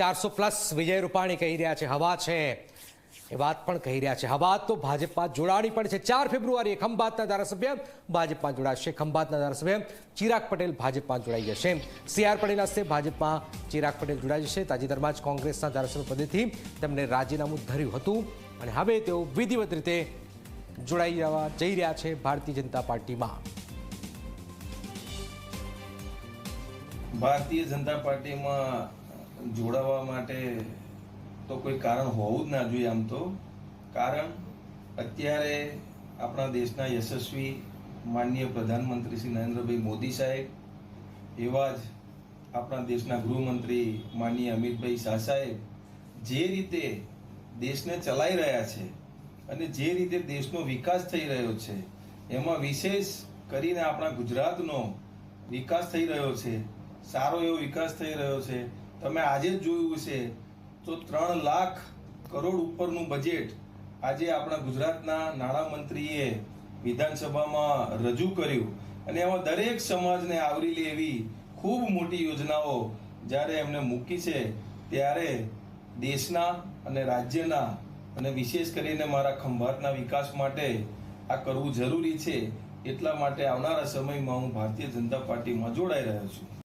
ચારસો પ્લસ વિજય રૂપાણી કહી રહ્યા છે, હવા છે. એ વાત પણ કહી રહ્યા છે. હવા તો ભાજપમાં જોડાણી પણ છે. ચાર ફેબ્રુઆરીએ ખંભાતના ધારાસભ્ય ભાજપમાં જોડાશે. ખંભાતના ધારાસભ્ય ચિરાગ પટેલ ભાજપમાં જોડાઈ જશે. સી આર પટેલ હસ્તે ભાજપમાં ચિરાગ પટેલ જોડાઈ જશે. તાજેતરમાં જ કોંગ્રેસના ધારાસભ્ય પદેથી તેમને રાજીનામું ધર્યું હતું અને હવે તેઓ વિધિવત રીતે જોડાઈ જવા જઈ રહ્યા છે ભારતીય જનતા પાર્ટીમાં. ભારતીય જનતા પાર્ટીમાં જોડાવા માટે તો કોઈ કારણ હોવું જ ના જોઈએ આમ તો. કારણ અત્યારે આપણા દેશના યશસ્વી માનનીય પ્રધાનમંત્રી શ્રી નરેન્દ્રભાઈ મોદી સાહેબ એવા જ આપણા દેશના ગૃહમંત્રી માનનીય અમિતભાઈ શાહ સાહેબ જે રીતે દેશને ચલાવી રહ્યા છે અને જે રીતે દેશનો વિકાસ થઈ રહ્યો છે, એમાં વિશેષ કરીને આપણા ગુજરાતનો વિકાસ થઈ રહ્યો છે, સારો એવો વિકાસ થઈ રહ્યો છે તમે આજે જ જોયું છે તો ત્રણ લાખ કરોડ ઉપરનું બજેટ આજે આપણા ગુજરાતના નાણામંત્રીએ વિધાનસભામાં રજૂ કર્યું. અને એમાં દરેક સમાજને આવરી લે એવી ખૂબ મોટી યોજનાઓ જ્યારે એમને મૂકી છે, ત્યારે દેશના અને રાજ્યના અને વિશેષ કરીને મારા ખંભાતના વિકાસ માટે આ કરવું જરૂરી છે. એટલા માટે આવનારા સમયમાં હું ભારતીય જનતા પાર્ટીમાં જોડાઈ રહ્યો છું.